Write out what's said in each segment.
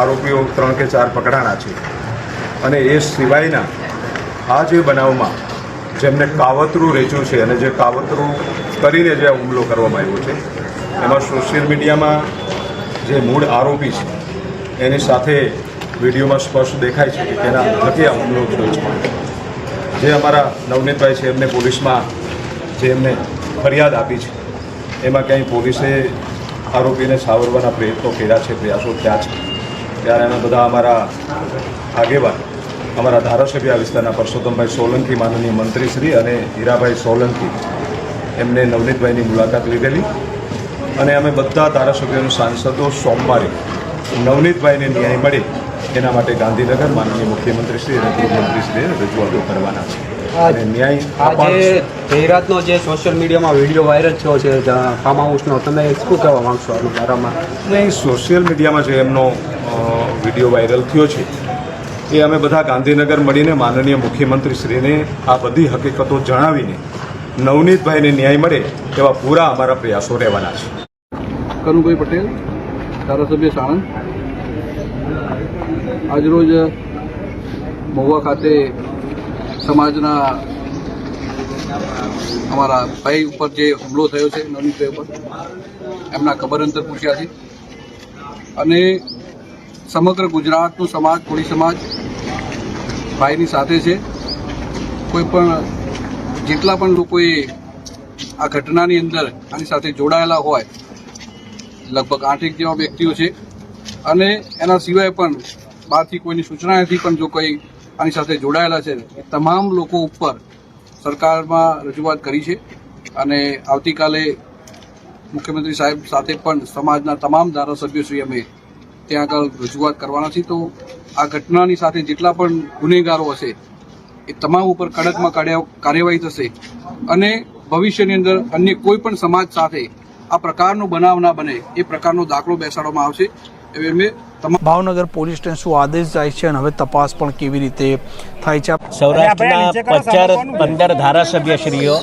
આરોપીઓ ત્રણ કે ચાર પકડાણા છે. અને એ સિવાયના આ જે બનાવમાં જેમને કાવતરું રેચ્યું છે અને જે કાવતરું કરીને જે હુમલો કરવામાં આવ્યો છે, એમાં સોશિયલ મીડિયામાં જે મૂળ આરોપી છે, એની સાથે વિડીયોમાં સ્પષ્ટ દેખાય છે કે તેના થકી આ હુમલો થયો છે. જે અમારા નવનીતભાઈ છે, એમને પોલીસમાં જે એમને ફરિયાદ આપી છે, એમાં ક્યાંય પોલીસે આરોપીને સાવરવાના પ્રયત્નો કર્યા છે, પ્રયાસો થયા છે. ત્યારે અમે બધા અમારા આગેવાન અમારા ધારાસભ્ય આ વિસ્તારના પરસોત્તમભાઈ સોલંકી માનનીય મંત્રીશ્રી અને હીરાભાઈ સોલંકી એમને નવનીતભાઈની મુલાકાત લીધેલી અને અમે બધા ધારાસભ્યોનું સાંસદો સોમવારે નવનીતભાઈને ન્યાય મળે એના માટે ગાંધીનગર માનનીય મુખ્યમંત્રીશ્રી અને ગૃહમંત્રીશ્રીએ રજૂઆતો કરવાના છે અને ન્યાય આજે અપાવશે. જે સોશિયલ મીડિયામાં વીડિયો વાયરલ થયો છે ફાર્મ હાઉસનો તમે શું કહેવા માંગશો આના બારામાં નહીં સોશિયલ મીડિયામાં જે એમનો વીડિયો વાયરલ થયો છે. એ અમે બધા ગાંધીનગર મળીને માનનીય મુખ્યમંત્રીશ્રીને આ બધી હકીકતો જણાવીને નવનીતભાઈને ન્યાય મળે એવા પૂરા અમારા પ્રયાસો રહેવાના છે. કનુભાઈ પટેલ, ધારાસભ્ય સાણંદ. આજરોજ મહુવા ખાતે સમાજના અમારા ભાઈ ઉપર જે હુમલો થયો છે, નવનીતભાઈ ઉપર, એમના ખબર અંતર પૂછ્યા છે. અને સમગ્ર ગુજરાતનું સમાજ, કોળી સમાજ ભાઈની સાથે છે. કોઈ પણ, જેટલા પણ લોકોએ આ ઘટનાની અંદર આની સાથે જોડાયેલા હોય, લગભગ આઠેક જેવા વ્યક્તિઓ છે. અને એના સિવાય પણ બહારથી કોઈની સૂચનાથી પણ જો કોઈ આની સાથે જોડાયેલા છે, એ તમામ લોકો ઉપર સરકારમાં રજૂઆત કરી છે. અને આવતીકાલે મુખ્યમંત્રી સાહેબ સાથે પણ સમાજના તમામ ધારાસભ્યોશ્રી અમે ત્યાં આગળ રજૂઆત કરવાના છે, તો આ ઘટનાની સાથે જેટલા પણ ગુનેગારો હશે, એ તમામ ઉપર કડકમાં કાર્ય- કાર્યવાહી થશે અને ભવિષ્યની અંદર અન્ય કોઈ પણ સમાજ સાથે આ પ્રકારનો બનાવ ના બને, એ પ્રકારનો દાખલો બેસાડવામાં આવશે. એવી અમે ભાવનગર પોલીસ સ્ટેશન શું આદેશ જાય છે અને હવે તપાસ પણ કેવી રીતે થાય છે? સૌરાષ્ટ્રના પચાર પંદર ધારાસભ્યશ્રીઓ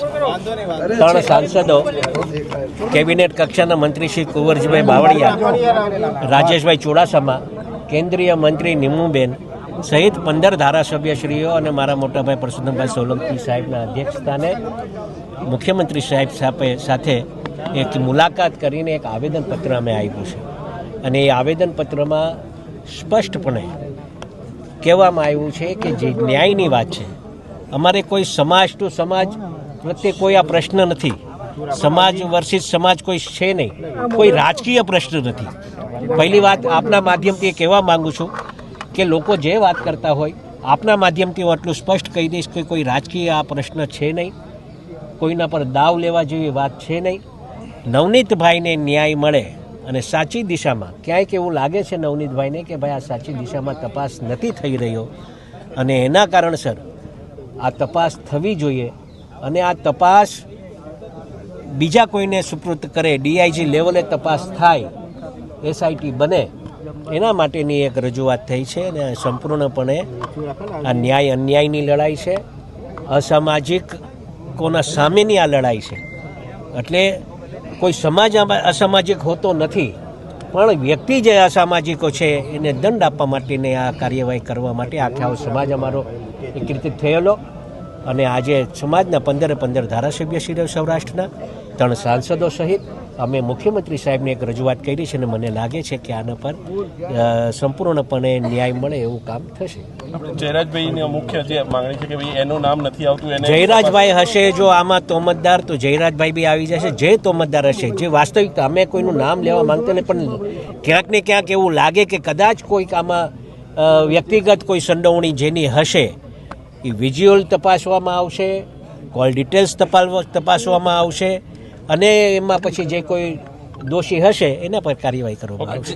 ત્રણ સાંસદો કેબિનેટ કક્ષાના મંત્રી શ્રી કુંવરજીભાઈ બાવળિયા રાજેશભાઈ ચુડાસમા કેન્દ્રીય મંત્રી નિમુબેન સહિત પંદર ધારાસભ્યશ્રીઓ અને મારા મોટાભાઈ પરસોત્તમભાઈ સોલંકી સાહેબના અધ્યક્ષસ્થાને મુખ્યમંત્રી સાહેબ સાથે સાથે એક મુલાકાત કરીને એક આવેદનપત્ર અમે આપ્યું છે. અને એ આવેદનપત્રમાં સ્પષ્ટપણે કહેવામાં આવ્યું છે કે જે ન્યાયની વાત છે, અમારે કોઈ સમાજ ટુ સમાજ પ્રત્યે કોઈ આ પ્રશ્ન નથી. સમાજ વર્ષિત સમાજ કોઈ છે નહીં. કોઈ રાજકીય પ્રશ્ન નથી. પહેલી વાત આપના માધ્યમથી કહેવા માગું છું કે લોકો જે વાત કરતા હોય, આપના માધ્યમથી હું આટલું સ્પષ્ટ કહી દઈશ કે કોઈ રાજકીય આ પ્રશ્ન છે નહીં. કોઈના પર દાવ લેવા જેવી વાત છે નહીં. નવનીતભાઈને ન્યાય મળે અને સાચી દિશામાં ક્યાંક એવું લાગે છે નવનીતભાઈને કે ભાઈ આ સાચી દિશામાં તપાસ નથી થઈ રહ્યો? અને એના કારણસર આ તપાસ થવી જોઈએ અને આ તપાસ બીજા કોઈને સુપૃત કરે, ડીઆઈજી લેવલે તપાસ થાય, એસઆઈટી બને, એના માટેની એક રજૂઆત થઈ છે અને સંપૂર્ણપણે આ ન્યાય અન્યાયની લડાઈ છે. અસામાજિક કોના સામેની આ લડાઈ છે. એટલે કોઈ સમાજ અસામાજિક હોતો નથી, પણ વ્યક્તિ જે અસામાજિકો છે, એને દંડ આપવા માટેની આ કાર્યવાહી કરવા માટે આખા સમાજ અમારો એકત્રિત થયેલો. અને આજે સમાજના પંદરે પંદર ધારાસભ્યશ્રીઓ સૌરાષ્ટ્રના, ત્રણ સાંસદો સહિત અમે મુખ્યમંત્રી સાહેબને એક રજૂઆત કરી છે અને મને લાગે છે કે આના પર સંપૂર્ણપણે ન્યાય મળે એવું કામ થશે. જયરાજભાઈની મુખ્ય જે માંગણી છે કે ભાઈ એનું નામ નથી આવતું એને જયરાજભાઈ હશે જો આમાં તોમતદાર તો જયરાજભાઈ બી આવી જશે. જે તોમતદાર હશે જે વાસ્તવિકતા અમે કોઈનું નામ લેવા માંગતા નહીં પણ ક્યાંક ને ક્યાંક એવું લાગે કે કદાચ કોઈક આમાં વ્યક્તિગત કોઈ સંડોવણી જેની હશે એ વિઝ્યુઅલ તપાસવામાં આવશે કોલ ડિટેલ્સ તપાસ તપાસવામાં આવશે અને એમાં પછી જે કોઈ દોષી હશે એના પર કાર્યવાહી કરવામાં આવશે.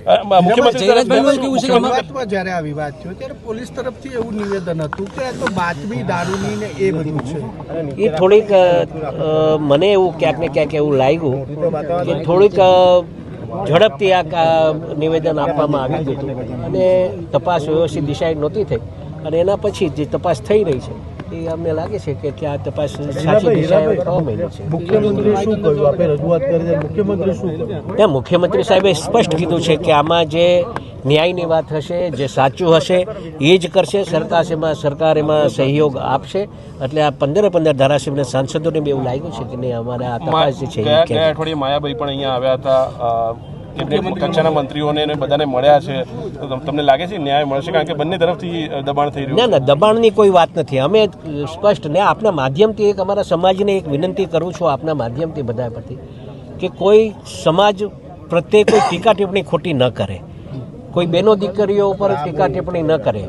જ્યારે આ વિવાદ થયો ત્યારે પોલીસ તરફથી એવું નિવેદન હતું કે આ તો બાતમી દારૂની ને એ બધું છે. એ થોડીક મને એવું ક્યાંક ને ક્યાંક એવું લાગ્યું કે થોડીક ઝડપથી આ કા- નિવેદન આપવામાં આવ્યું હતું. અને તપાસ વ્યવસ્થિત દિશાએ નહોતી થઈ. અને એના પછી જે તપાસ થઈ રહી છે એ અમને લાગે છે કે ત્યાં આ તપાસ સાચી છે. મુખ્યમંત્રી શું કહ્યું? આપણે રજૂઆત કરી મુખ્યમંત્રી શું ત્યાં મુખ્યમંત્રી સાહેબે સ્પષ્ટ કીધું છે કે આમાં જે ન્યાયની વાત હશે જે સાચું હશે એ જ કરશે. સરકાર એમાં સરકાર એમાં સહયોગ આપશે. એટલે આ પંદરે પંદર ધારાસભ્ય સાંસદોને બી એવું લાગ્યું છે કે નહીં અમારે આ તપાસ જે છે અઠવાડિયે માયાભાઈ પણ અહીંયા આવ્યા હતા. કેબિનેટ કક્ષાના મંત્રીઓને ને બધાને મળ્યા છે તમને લાગે છે ન્યાય મળશે? કારણ કે બંને તરફથી દબાણ થઈ રહ્યું ના ના, દબાણની કોઈ વાત નથી. અમે સ્પષ્ટ ને આપના માધ્યમથી એક અમારા સમાજને એક વિનંતી કરું છું આપના માધ્યમથી બધા પરથી કે કોઈ સમાજ પ્રત્યે કોઈ ટીકા ટિપ્પણી ખોટી ન કરે. કોઈ બેનો દીકરીઓ ઉપર ટીકા ટિપ્પણી ન કરે.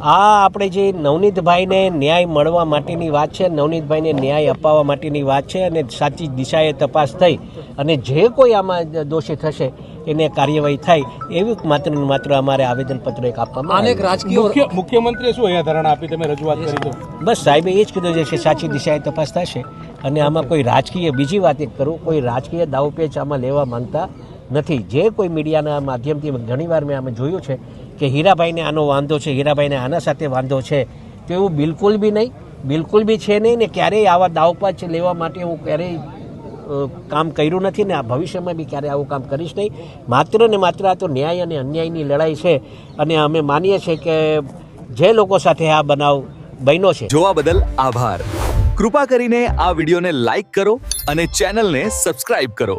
આ આપણે જે નવનીતભાઈને ન્યાય મળવા માટેની વાત છે નવનીતભાઈને ન્યાય અપાવવા માટેની વાત છે અને સાચી દિશાએ તપાસ થઈ અને જે કોઈ આમાં દોષી થશે એને કાર્યવાહી થાય એવી માત્ર ને માત્ર અમારે આવેદનપત્ર એક આપવામાં આવ્યું. રાજકીય મુખ્યમંત્રીએ શું અહીંયા ધરણા આપી તમે રજૂઆત કરી દો બસ સાહેબે એ જ કીધું છે કે સાચી દિશાએ તપાસ થશે અને આમાં કોઈ રાજકીય બીજી વાત એક કરું કોઈ રાજકીય દાવપેચ આમાં લેવા માંગતા નથી. જે કોઈ મીડિયાના માધ્યમથી ઘણીવાર મેં આમાં જોયું છે કે હીરાભાઈને આનો વાંધો છે હીરાભાઈને આના સાથે વાંધો છે તો એવું બિલકુલ બી નહીં. બિલકુલ બી છે નહીં ને ક્યારેય આવા દાવપાચ લેવા માટે હું ક્યારેય કામ કર્યું નથી ને આ ભવિષ્યમાં બી ક્યારે આવું કામ કરીશ નહીં. માત્ર ને માત્ર આ તો ન્યાય અને અન્યાયની લડાઈ છે અને અમે માનીએ છીએ કે જે લોકો સાથે આ બનાવ બન્યો છે. જોવા બદલ આભાર. કૃપા કરીને આ વિડીયોને લાઈક કરો અને ચેનલને સબસ્ક્રાઇબ કરો.